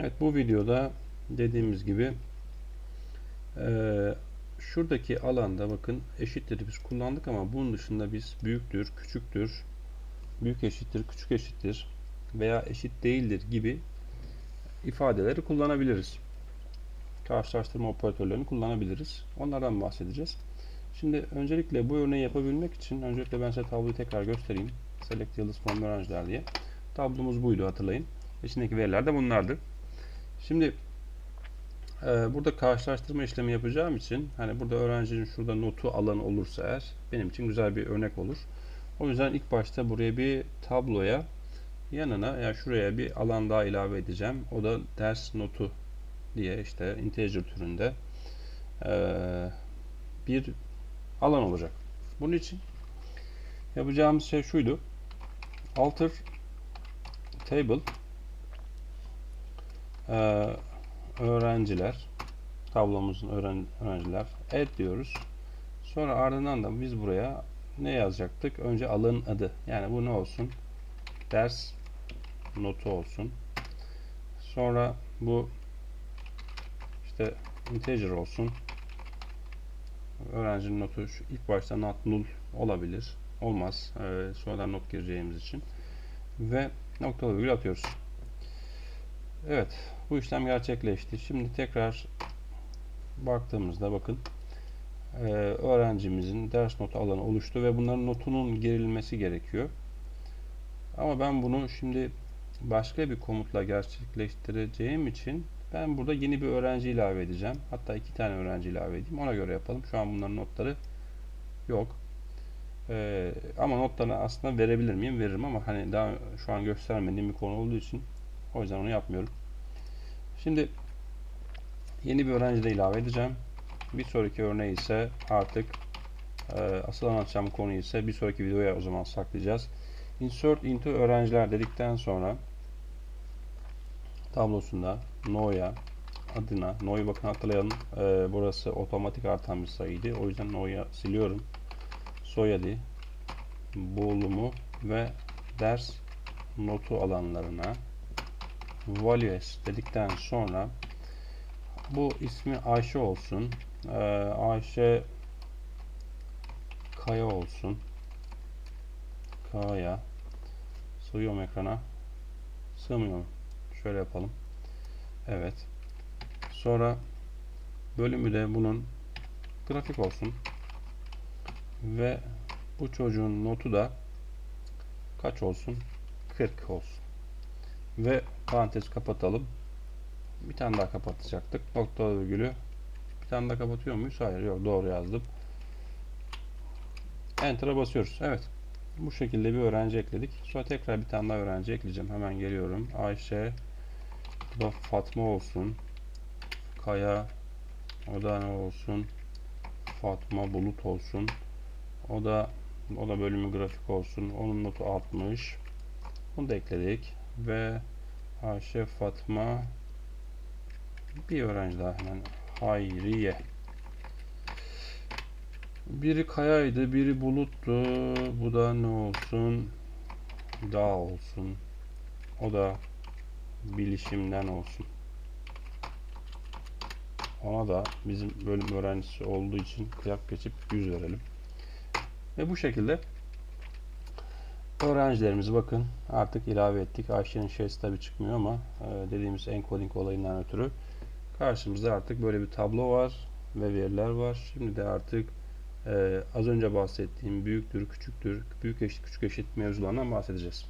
Evet bu videoda dediğimiz gibi eee, şuradaki alanda bakın eşittir biz kullandık ama bunun dışında biz büyüktür, küçüktür, büyük eşittir, küçük eşittir veya eşit değildir gibi ifadeleri kullanabiliriz. Karşılaştırma operatörlerini kullanabiliriz. Onlardan bahsedeceğiz. Şimdi öncelikle bu örneği yapabilmek için öncelikle ben size tabloyu tekrar göstereyim. Select yıldız form diye. Tablomuz buydu hatırlayın. İçindeki veriler de bunlardı. Şimdi e, burada karşılaştırma işlemi yapacağım için hani burada öğrencinin şurada notu alan olursa eğer benim için güzel bir örnek olur. O yüzden ilk başta buraya bir tabloya yanına yani şuraya bir alan daha ilave edeceğim. O da ders notu diye işte integer türünde e, bir alan olacak. Bunun için yapacağımız şey şuydu. Alter table e, öğrenciler tablomuzun öğren öğrenciler add diyoruz. Sonra ardından da biz buraya ne yazacaktık? Önce alanın adı. Yani bu ne olsun? Ders notu olsun. Sonra bu işte integer olsun. Öğrencinin notu şu ilk başta not null olabilir. Olmaz. Ee, sonradan not gireceğimiz için. Ve noktalı virgül atıyoruz. Evet. Bu işlem gerçekleşti. Şimdi tekrar baktığımızda bakın e, öğrencimizin ders notu alanı oluştu ve bunların notunun girilmesi gerekiyor. Ama ben bunu şimdi başka bir komutla gerçekleştireceğim için ben burada yeni bir öğrenci ilave edeceğim. Hatta iki tane öğrenci ilave edeyim. Ona göre yapalım. Şu an bunların notları yok. Ee, ama notlarını aslında verebilir miyim? Veririm ama hani daha şu an göstermediğim bir konu olduğu için o yüzden onu yapmıyorum. Şimdi yeni bir öğrenci de ilave edeceğim. Bir sonraki örneği ise artık e, asıl anlatacağım konu ise bir sonraki videoya o zaman saklayacağız. Insert into öğrenciler dedikten sonra tablosunda no'ya adına no'yu bakın hatırlayalım e, burası otomatik artan bir sayıydı. O yüzden no'ya siliyorum. Soyadı bulumu ve ders notu alanlarına values dedikten sonra bu ismi Ayşe olsun. Ee, Ayşe Kaya olsun. Kaya. Sığıyorum ekrana. Sığmıyor. Şöyle yapalım. Evet. Sonra bölümü de bunun grafik olsun. Ve bu çocuğun notu da kaç olsun? 40 olsun. Ve parantez kapatalım. Bir tane daha kapatacaktık. Nokta virgülü. Bir tane daha kapatıyor muyuz? Hayır yok doğru yazdım. Enter'a basıyoruz. Evet. Bu şekilde bir öğrenci ekledik. Sonra tekrar bir tane daha öğrenci ekleyeceğim. Hemen geliyorum. Ayşe bu da Fatma olsun. Kaya o da ne olsun? Fatma Bulut olsun. O da o da bölümü grafik olsun. Onun notu 60. Bunu da ekledik ve Ayşe Fatma bir öğrenci daha hemen Hayriye. Biri kayaydı biri buluttu. Bu da ne olsun? Dağ olsun. O da bilişimden olsun. Ona da bizim bölüm öğrencisi olduğu için kıyak geçip 100 verelim. Ve bu şekilde öğrencilerimizi bakın artık ilave ettik. Ayşe'nin şeysi tabi çıkmıyor ama e, dediğimiz encoding olayından ötürü karşımızda artık böyle bir tablo var ve veriler var. Şimdi de artık e, az önce bahsettiğim büyüktür, küçüktür, büyük eşit, küçük eşit mevzularından bahsedeceğiz.